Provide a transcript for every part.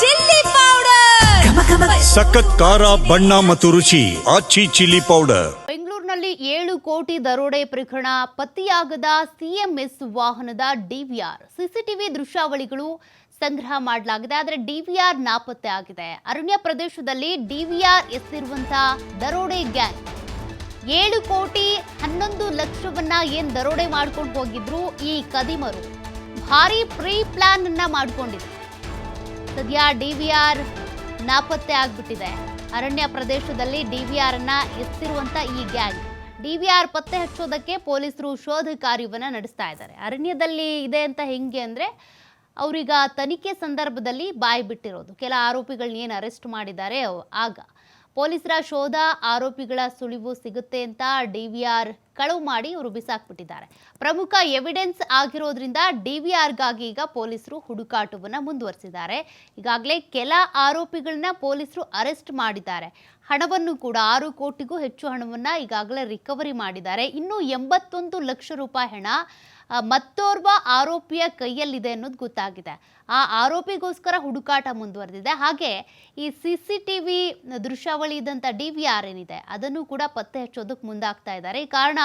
Chilli powder. ಸಖತ್ ಖಾರ ಬಣ್ಣ ಮತ್ತು ರುಚಿ ಆಚಿ ಚಿಲ್ಲಿ ಪೌಡರ್. ಬೆಂಗಳೂರಿನಲ್ಲಿ ಏಳು ಕೋಟಿ ದರೋಡೆ ಪ್ರಕರಣ ಪತ್ತೆಯಾಗದ ಸಿಎಂಎಸ್ ವಾಹನದ ಡಿವಿಆರ್ ಸಿಸಿಟಿವಿ ದೃಶ್ಯಾವಳಿಗಳು ಸಂಗ್ರಹ ಮಾಡಲಾಗಿದೆ ಆದರೆ ಡಿವಿಆರ್ ನಾಪತ್ತೆ ಆಗಿದೆ. ಅರಣ್ಯ ಪ್ರದೇಶದಲ್ಲಿ ಡಿವಿಆರ್ ಎಸ್ತಿರುವಂತಹ ದರೋಡೆ ಗ್ಯಾಂಗ್. ಏಳು ಕೋಟಿ ಹನ್ನೊಂದು ಲಕ್ಷವನ್ನ ಏನ್ ದರೋಡೆ ಮಾಡ್ಕೊಂಡು ಹೋಗಿದ್ರು ಈ ಕದಿಮರು. ಭಾರಿ ಪ್ರೀ ಪ್ಲಾನ್ ಅನ್ನ ಮಾಡ್ಕೊಂಡಿದ್ರು. ಸದ್ಯ ಡಿವಿಆರ್ ನಾಪತ್ತೆ ಆಗ್ಬಿಟ್ಟಿದೆ. ಅರಣ್ಯ ಪ್ರದೇಶದಲ್ಲಿ ಡಿವಿಆರ್ ಅನ್ನ ಎತ್ತಿರುವಂತ ಈ ಗ್ಯಾಂಗ್. ಡಿವಿಆರ್ ಪತ್ತೆ ಹಚ್ಚೋದಕ್ಕೆ ಪೊಲೀಸರು ಶೋಧ ಕಾರ್ಯವನ್ನ ನಡೆಸ್ತಾ ಇದ್ದಾರೆ. ಅರಣ್ಯದಲ್ಲಿ ಇದೆ ಅಂತ ಹೆಂಗೆ ಅಂದ್ರೆ, ಅವ್ರೀಗ ತನಿಖೆ ಸಂದರ್ಭದಲ್ಲಿ ಬಾಯಿ ಬಿಟ್ಟಿರೋದು. ಕೆಲ ಆರೋಪಿಗಳನ್ನ ಏನು ಅರೆಸ್ಟ್ ಮಾಡಿದ್ದಾರೆ ಆಗ ಪೊಲೀಸರ ಶೋಧ, ಆರೋಪಿಗಳ ಸುಳಿವು ಸಿಗುತ್ತೆ ಅಂತ ಡಿವಿಆರ್ ಕಳವು ಮಾಡಿ ಇವರು ಬಿಸಾಕ್ಬಿಟ್ಟಿದ್ದಾರೆ. ಪ್ರಮುಖ ಎವಿಡೆನ್ಸ್ ಆಗಿರೋದ್ರಿಂದ ಡಿವಿಆರ್ಗಾಗಿ ಈಗ ಪೊಲೀಸರು ಹುಡುಕಾಟವನ್ನು ಮುಂದುವರಿಸಿದ್ದಾರೆ. ಈಗಾಗಲೇ ಕೆಲ ಆರೋಪಿಗಳನ್ನ ಪೊಲೀಸರು ಅರೆಸ್ಟ್ ಮಾಡಿದ್ದಾರೆ. ಹಣವನ್ನು ಕೂಡ ಆರು ಕೋಟಿಗೂ ಹೆಚ್ಚು ಹಣವನ್ನು ಈಗಾಗಲೇ ರಿಕವರಿ ಮಾಡಿದ್ದಾರೆ. ಇನ್ನೂ ಎಂಬತ್ತೊಂದು ಲಕ್ಷ ರೂಪಾಯಿ ಹಣ ಮತ್ತೋರ್ವ ಆರೋಪಿಯ ಕೈಯಲ್ಲಿದೆ ಅನ್ನೋದು ಗೊತ್ತಾಗಿದೆ. ಆ ಆರೋಪಿಗೋಸ್ಕರ ಹುಡುಕಾಟ ಮುಂದುವರೆದಿದೆ. ಹಾಗೆ ಈ ಸಿ ಸಿ ಟಿ ವಿ ದೃಶ್ಯಾವಳಿ ಇದ್ದಂಥ ಡಿ ವಿ ಆರ್ ಏನಿದೆ, ಅದನ್ನು ಕೂಡ ಪತ್ತೆ ಹಚ್ಚೋದಕ್ಕೆ ಮುಂದಾಗ್ತಾ ಇದ್ದಾರೆ. ಈ ಕಾರಣ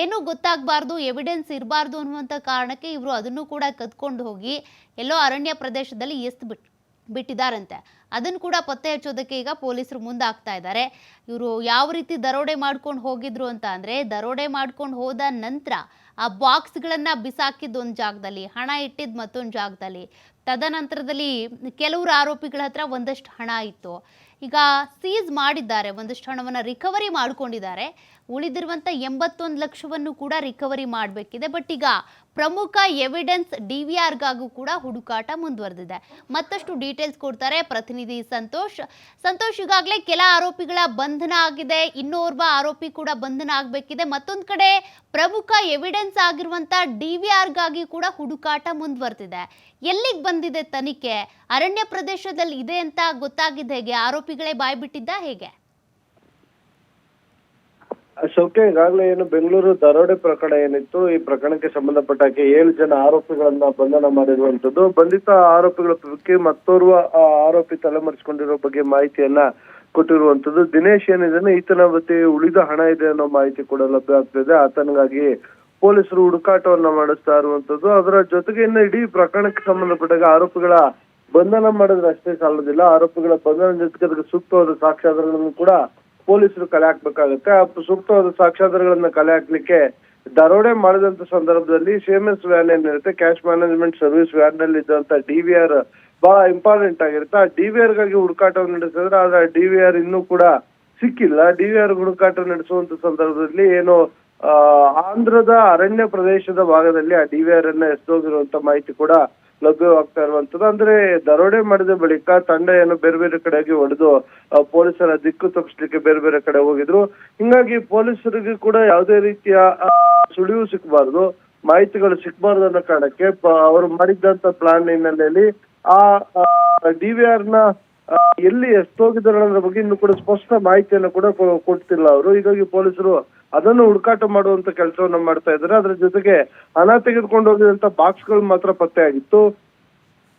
ಏನೂ ಗೊತ್ತಾಗಬಾರ್ದು, ಎವಿಡೆನ್ಸ್ ಇರಬಾರ್ದು ಅನ್ನುವಂಥ ಕಾರಣಕ್ಕೆ ಇವರು ಅದನ್ನು ಕೂಡ ಕದ್ಕೊಂಡು ಹೋಗಿ ಎಲ್ಲೋ ಅರಣ್ಯ ಪ್ರದೇಶದಲ್ಲಿ ಎಸ್ತು ಬಿಟ್ಟು ಬಿಟ್ಟಿದ್ದಾರಂತೆ. ಅದನ್ನು ಕೂಡ ಪತ್ತೆ ಹಚ್ಚೋದಕ್ಕೆ ಈಗ ಪೊಲೀಸರು ಮುಂದಾಗ್ತಾ ಇದ್ದಾರೆ. ಇವರು ಯಾವ ರೀತಿ ದರೋಡೆ ಮಾಡ್ಕೊಂಡು ಹೋಗಿದ್ರು ಅಂತ ಅಂದರೆ, ದರೋಡೆ ಮಾಡ್ಕೊಂಡು ಹೋದ ನಂತರ ಆ ಬಾಕ್ಸ್ಗಳನ್ನು ಬಿಸಾಕಿದ್ದು ಒಂದು ಜಾಗದಲ್ಲಿ, ಹಣ ಇಟ್ಟಿದ್ದು ಮತ್ತೊಂದು ಜಾಗದಲ್ಲಿ. ತದನಂತರದಲ್ಲಿ ಕೆಲವರು ಆರೋಪಿಗಳ ಹತ್ರ ಒಂದಷ್ಟು ಹಣ ಇತ್ತು. ಈಗ ಸೀಸ್ ಮಾಡಿದ್ದಾರೆ, ಒಂದಷ್ಟು ಹಣವನ್ನು ರಿಕವರಿ ಮಾಡ್ಕೊಂಡಿದ್ದಾರೆ. ಉಳಿದಿರುವಂಥ ಎಂಬತ್ತೊಂದು ಲಕ್ಷವನ್ನು ಕೂಡ ರಿಕವರಿ ಮಾಡಬೇಕಿದೆ. ಬಟ್ ಈಗ ಪ್ರಮುಖ ಎವಿಡೆನ್ಸ್ ಡಿ ವಿ ಆರ್ಗಾಗೂ ಕೂಡ ಹುಡುಕಾಟ ಮುಂದುವರೆದಿದೆ. ಮತ್ತಷ್ಟು ಡೀಟೇಲ್ಸ್ ಕೊಡ್ತಾರೆ ಪ್ರತಿನಿಧಿ ಸಂತೋಷ್. ಸಂತೋಷ್, ಈಗಾಗಲೇ ಕೆಲ ಆರೋಪಿಗಳ ಬಂಧನ ಆಗಿದೆ. ಇನ್ನೋರ್ವ ಆರೋಪಿ ಕೂಡ ಬಂಧನ ಆಗಬೇಕಿದೆ. ಮತ್ತೊಂದು ಕಡೆ ಪ್ರಮುಖ ಎವಿಡೆನ್ಸ್ ಆಗಿರುವಂಥ ಡಿ ವಿ ಆರ್ಗಾಗಿ ಕೂಡ ಹುಡುಕಾಟ ಮುಂದುವರೆದಿದೆ. ಎಲ್ಲಿಗೆ ಬಂದಿದೆ ತನಿಖೆ? ಅರಣ್ಯ ಪ್ರದೇಶದಲ್ಲಿ ಇದೆ ಅಂತ ಗೊತ್ತಾಗಿದೆ. ಹೇಗೆ? ಆರೋಪಿಗಳೇ ಬಾಯ್ಬಿಟ್ಟಿದ್ದ ಹೇಗೆ? ಶೌಕ್ಯ ಈಗಾಗಲೇ ಏನು ಬೆಂಗಳೂರು ದರೋಡೆ ಪ್ರಕರಣ ಏನಿತ್ತು, ಈ ಪ್ರಕರಣಕ್ಕೆ ಸಂಬಂಧಪಟ್ಟ ಹಾಗೆ ಏಳು ಜನ ಆರೋಪಿಗಳನ್ನ ಬಂಧನ ಮಾಡಿರುವಂತದ್ದು ಬಂಧಿತ ಆರೋಪಿಗಳ ಪೈಕಿ ಮತ್ತೋರ್ವ ಆರೋಪಿ ತಲೆಮರೆಸಿಕೊಂಡಿರೋ ಬಗ್ಗೆ ಮಾಹಿತಿಯನ್ನ ಕೊಟ್ಟಿರುವಂತದ್ದು ದಿನೇಶ್ ಏನಿದ್ದಾನೆ, ಈತನ ಬತ್ತಿ ಉಳಿದ ಹಣ ಇದೆ ಅನ್ನೋ ಮಾಹಿತಿ ಕೂಡ ಲಭ್ಯ ಆಗ್ತಿದೆ ಆತನಿಗಾಗಿ ಪೊಲೀಸರು ಹುಡುಕಾಟವನ್ನ ಮಾಡಿಸ್ತಾ ಇರುವಂತದ್ದು ಅದರ ಜೊತೆಗೆ ಇನ್ನು ಇಡೀ ಪ್ರಕರಣಕ್ಕೆ ಸಂಬಂಧಪಟ್ಟಾಗ ಆರೋಪಿಗಳ ಬಂಧನ ಮಾಡಿದ್ರೆ ಅಷ್ಟೇ ಸಾಲದಿಲ್ಲ. ಆರೋಪಿಗಳ ಬಂಧನ ಜೊತೆಗೆ ಅದಕ್ಕೆ ಸೂಕ್ತವಾದ ಸಾಕ್ಷ್ಯಾಧಾರಗಳನ್ನು ಕೂಡ ಪೊಲೀಸರು ಕಲೆ ಹಾಕ್ಬೇಕಾಗುತ್ತೆ. ಸೂಕ್ತವಾದ ಸಾಕ್ಷ್ಯಾಧಾರಗಳನ್ನ ಕಲೆ ಹಾಕ್ಲಿಕ್ಕೆ ದರೋಡೆ ಮಾಡಿದಂತ ಸಂದರ್ಭದಲ್ಲಿ ಸಿಎಂಎಸ್ ವ್ಯಾನ್ ಏನಿರುತ್ತೆ ಕ್ಯಾಶ್ ಮ್ಯಾನೇಜ್ಮೆಂಟ್ ಸರ್ವಿಸ್ ವ್ಯಾನ್ನಲ್ಲಿ ಇದ್ದಂತ ಡಿವಿಆರ್ ಬಹಳ ಇಂಪಾರ್ಟೆಂಟ್ ಆಗಿರುತ್ತೆ. ಆ ಡಿವಿಆರ್ಗಾಗಿ ಹುಡುಕಾಟವನ್ನು ನಡೆಸಿದ್ರೆ ಆದ್ರೆ ಆ ಡಿವಿಆರ್ ಇನ್ನೂ ಕೂಡ ಸಿಕ್ಕಿಲ್ಲ. ಡಿವಿಆರ್ ಹುಡುಕಾಟ ನಡೆಸುವಂತ ಸಂದರ್ಭದಲ್ಲಿ ಏನು ಆಂಧ್ರದ ಅರಣ್ಯ ಪ್ರದೇಶದ ಭಾಗದಲ್ಲಿ ಆ ಡಿವಿಆರ್ ಅನ್ನ ಎಸ್ದೋಗಿರುವಂತ ಮಾಹಿತಿ ಕೂಡ ಲಭ್ಯವಾಗ್ತಾ ಇರುವಂತದ್ದು. ಅಂದ್ರೆ ದರೋಡೆ ಮಾಡಿದ ಬಳಿಕ ತಂಡ ಏನು ಬೇರೆ ಬೇರೆ ಕಡೆಗೆ ಹೊಡೆದು ಪೊಲೀಸರ ದಿಕ್ಕು ತಪ್ಪಿಸ್ಲಿಕ್ಕೆ ಬೇರೆ ಬೇರೆ ಕಡೆ ಹೋಗಿದ್ರು. ಹಿಂಗಾಗಿ ಪೊಲೀಸರಿಗೆ ಕೂಡ ಯಾವುದೇ ರೀತಿಯ ಸುಳಿವು ಸಿಕ್ಕಬಾರ್ದು ಮಾಹಿತಿಗಳು ಸಿಕ್ಕಬಾರ್ದು ಅನ್ನೋ ಕಾರಣಕ್ಕೆ ಅವರು ಮಾಡಿದ್ದಂತ ಪ್ಲಾನ್ ಹಿನ್ನೆಲೆಯಲ್ಲಿ ಆ ಡಿವಿಆರ್ನ ಎಲ್ಲಿ ಎಷ್ಟೋಗಿದ್ದಾರೆ ಅನ್ನೋದ್ರ ಬಗ್ಗೆ ಇನ್ನು ಕೂಡ ಸ್ಪಷ್ಟ ಮಾಹಿತಿಯನ್ನು ಕೂಡ ಕೊಡ್ತಿಲ್ಲ ಅವರು. ಹೀಗಾಗಿ ಪೊಲೀಸರು ಅದನ್ನು ಹುಡುಕಾಟ ಮಾಡುವಂತ ಕೆಲಸವನ್ನು ಮಾಡ್ತಾ ಇದ್ದಾರೆ. ಅದ್ರ ಜೊತೆಗೆ ಹಣ ತೆಗೆದುಕೊಂಡು ಹೋಗಿದಂತ ಬಾಕ್ಸ್ಗಳು ಮಾತ್ರ ಪತ್ತೆ ಆಗಿತ್ತು.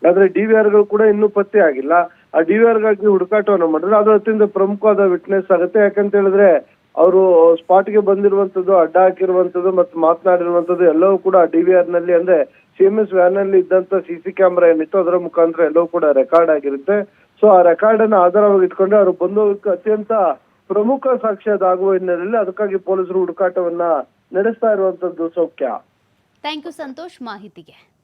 ಆದ್ರೆ ಡಿವಿಆರ್ಗಳು ಕೂಡ ಇನ್ನೂ ಪತ್ತೆ ಆಗಿಲ್ಲ. ಆ ಡಿವಿಆರ್ಗಾಗಿ ಹುಡುಕಾಟವನ್ನು ಮಾಡಿದ್ರೆ ಅದು ಅತ್ಯಂತ ಪ್ರಮುಖವಾದ ವಿಟ್ನೆಸ್ ಆಗುತ್ತೆ. ಯಾಕಂತ ಹೇಳಿದ್ರೆ ಅವರು ಸ್ಪಾಟ್ಗೆ ಬಂದಿರುವಂತದ್ದು, ಅಡ್ಡ ಹಾಕಿರುವಂತದ್ದು ಮತ್ತು ಮಾತನಾಡಿರುವಂತದ್ದು ಎಲ್ಲವೂ ಕೂಡ ಡಿವಿಆರ್ನಲ್ಲಿ. ಅಂದ್ರೆ ಎಸ್ ವ್ಯಾನ್ನಲ್ಲಿ ಇದ್ದಂತ ಸಿಸಿ ಕ್ಯಾಮೆರಾ ಏನಿತ್ತು ಅದರ ಮುಖಾಂತರ ಎಲ್ಲವೂ ಕೂಡ ರೆಕಾರ್ಡ್ ಆಗಿರುತ್ತೆ. ಸೊ ಆ ರೆಕಾರ್ಡ್ ಅನ್ನ ಆಧಾರವಾಗಿ ಇಟ್ಕೊಂಡ್ರೆ ಅವರು ಬಂದೋಗಕ್ಕೆ ಅತ್ಯಂತ ಪ್ರಮುಖ ಸಾಕ್ಷಿ ಅದಾಗುವ ಹಿನ್ನೆಲೆಯಲ್ಲಿ ಅದಕ್ಕಾಗಿ ಪೊಲೀಸರು ಹುಡುಕಾಟವನ್ನ ನಡೆಸ್ತಾ ಇರುವಂತದ್ದು ಸೌಖ್ಯ. ಥ್ಯಾಂಕ್ ಯು ಸಂತೋಷ್ ಮಾಹಿತಿಗೆ.